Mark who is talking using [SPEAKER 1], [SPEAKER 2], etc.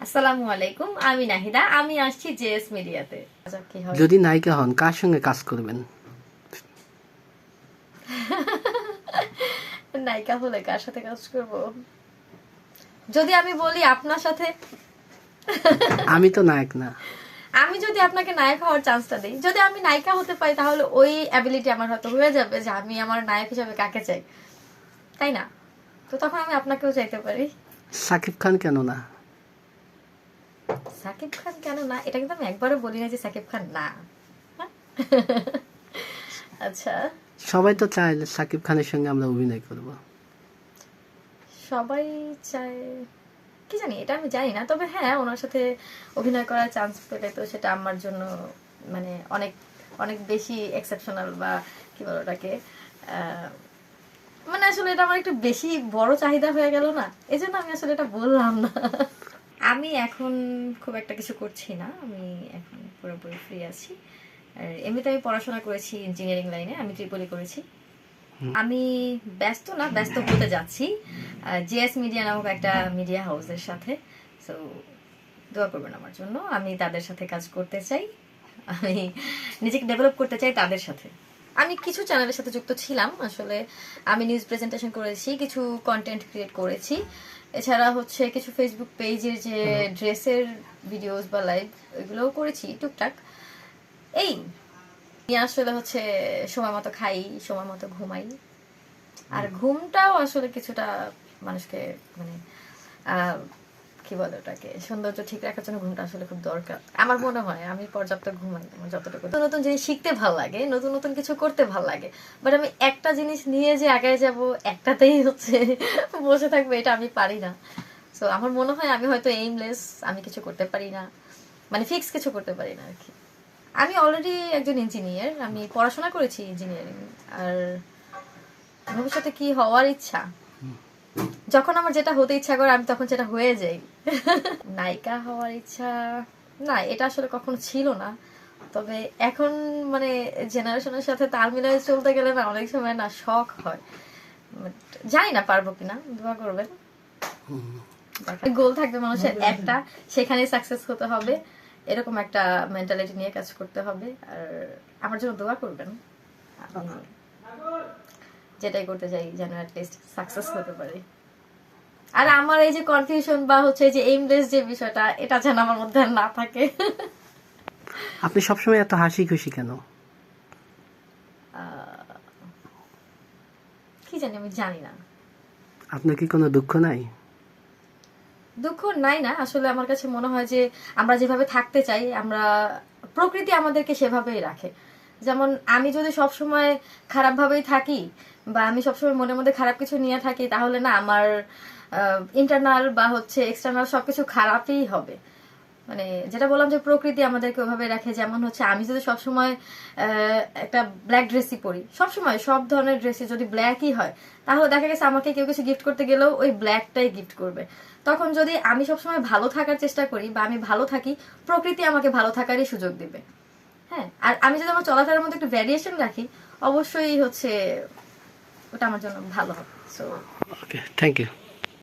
[SPEAKER 1] আসসালামু আলাইকুম আমি নাহিদা আমি আসছি জেএস মিডিয়াতে?
[SPEAKER 2] যদি নায়িকা হন কার সঙ্গে কাজ করবেন?
[SPEAKER 1] নায়িকা হলে কার সাথে কাজ করব? যদি আমি বলি আপনার সাথে?
[SPEAKER 2] আমি তো নায়ক না।
[SPEAKER 1] আমি যদি আপনাকে নায়ক হওয়ার চান্সটা দিই যদি আমি নায়িকা হতে পারি তাহলে ওই অ্যাবিলিটি আমার হয়তো হয়ে যাবে যে আমি আমার নায়ক হিসাবে কাকে চাই। তাই না? তো তখন আমি আপনাকেও চাইতে পারি।
[SPEAKER 2] সাকিব খান কেন না?
[SPEAKER 1] সাকিব খান কেন না? এটা কিন্তু আমি একবারও বলি না যে সাকিব খান না। হ্যাঁ? আচ্ছা।
[SPEAKER 2] সবাই তো চায় সাকিব খানের সঙ্গে আমরা অভিনয় করব।
[SPEAKER 1] সবাই চায় কি জানি এটা আমি জানি না। তবে হ্যাঁ ওনার সাথে অভিনয় করার চান্স পেলে তো সেটা আমার জন্য মানে অনেক অনেক বেশি এক্সেপশনাল বা কি বলো ওটাকে মানে আসলে এটা আমার একটু বেশি বড় চাহিদা হয়ে গেল না। এই জন্য আমি আসলে এটা বললাম না। আমি এখন খুব একটা কিছু করছি না। আমি এখন পুরোপুরি ফ্রি আছি। আর এমনিতে আমি পড়াশোনা করেছি ইঞ্জিনিয়ারিং লাইনে আমি ত্রিপলি করেছি। আমি ব্যস্ত না ব্যস্ত হতে যাচ্ছি। জিএস মিডিয়া নামক একটা মিডিয়া হাউসের সাথে। সো দোয়া করবেন আমার জন্য। আমি তাদের সাথে কাজ করতে চাই। আমি নিজেকে ডেভেলপ করতে চাই তাদের সাথে। আমি কিছু চ্যানেলের সাথে যুক্ত ছিলাম। আসলে আমি নিউজ প্রেজেন্টেশন করেছি কিছু কন্টেন্ট ক্রিয়েট করেছি। এছাড়া হচ্ছে কিছু ফেসবুক পেজের যে ড্রেসের ভিডিওস বা লাইভ এগুলোও করেছি টুকটাক। এই নিয়ে আসলে হচ্ছে সময় মতো খাই সময় মতো ঘুমাই। আর ঘুমটাও আসলে কিছুটা মানুষকে মানে আহ, কি বলে ওটাকে? সৌন্দর্য ঠিক রাখার জন্য ঘুমটা আসলে খুব দরকার। আমার মনে হয় আমি পর্যাপ্ত ঘুমাই আমার যতটুকু নতুন নতুন জিনিস শিখতে ভালো লাগে, নতুন নতুন কিছু করতে ভালো লাগে। বাট আমি একটা জিনিস নিয়ে যে আগে যাব, একটাতেই হচ্ছে বসে থাকব, এটা আমি পারি না। সো আমার মনে হয় আমি হয়তো এইমলেস আমি কিছু করতে পারি না। মানে ফিক্স কিছু করতে পারি না আর কি আমি অলরেডি একজন ইঞ্জিনিয়ার আমি পড়াশোনা করেছি ইঞ্জিনিয়ারিং আর ভবিষ্যতে কি হওয়ার ইচ্ছা? যখন আমার যেটা হতে ইচ্ছা করে আমি তখন সেটা হয়ে যাই। নায়িকা হওয়ার ইচ্ছা না এটা আসলে কখনো ছিল না। তবে এখন মানে জেনারেশনের সাথে তাল মিলিয়ে চলতে গেলে না অনেক সময় না শখ হয়। জানি না পারব কিনা দোয়া করবেন। গোল থাকবে মানুষের একটা সেখানে সাকসেস হতে হবে। এরকম একটা মেন্টালিটি নিয়ে কাজ করতে হবে। আর আমার জন্য দোয়া করবেন। যেটাই করতে চাই যেন লিস্ট সাকসেস হতে পারি। আর আমার এই যে কনফিউশন বা হচ্ছে যে এইমলেস যে বিষয়টা এটা যেন আমার মধ্যে না থাকে।
[SPEAKER 2] আপনি সবসময় এত হাসি খুশি কেন?
[SPEAKER 1] কি জানি আমি জানি না।
[SPEAKER 2] আপনার কি কোনো দুঃখ নাই?
[SPEAKER 1] দুঃখ নাই না। আসলে আমার কাছে মনে হয় যে আমরা যেভাবে থাকতে চাই আমরা প্রকৃতি আমাদেরকে সেভাবেই রাখে। যেমন আমি যদি সবসময় খারাপভাবেই থাকি বা আমি সবসময় মনের মধ্যে খারাপ কিছু নিয়ে থাকি, তাহলে না আমার ইন্টারনাল বা হচ্ছে এক্সটার্নাল সবকিছু খারাপই হবে। মানে যেটা বললাম যে প্রকৃতি আমাদেরকে ওভাবে রাখে, যেমন হচ্ছে আমি যদি সবসময় একটা ব্ল্যাক ড্রেসই পরি, সবসময় সব ধরনের ড্রেসই যদি ব্ল্যাকই হয়, তাহলে দেখা গেছে আমাকে কেউ কিছু গিফট করতে গেলেও ওই ব্ল্যাকটাই গিফট করবে। তখন যদি আমি সবসময় ভালো থাকার চেষ্টা করি বা আমি ভালো থাকি, প্রকৃতি আমাকে ভালো থাকারই সুযোগ দিবে। হ্যাঁ আর আমি যদি আমার চলাফেরার মধ্যে একটু ভ্যারিয়েশন রাখি, অবশ্যই হচ্ছে ওটা আমার জন্য ভালো হবে। So
[SPEAKER 2] okay thank you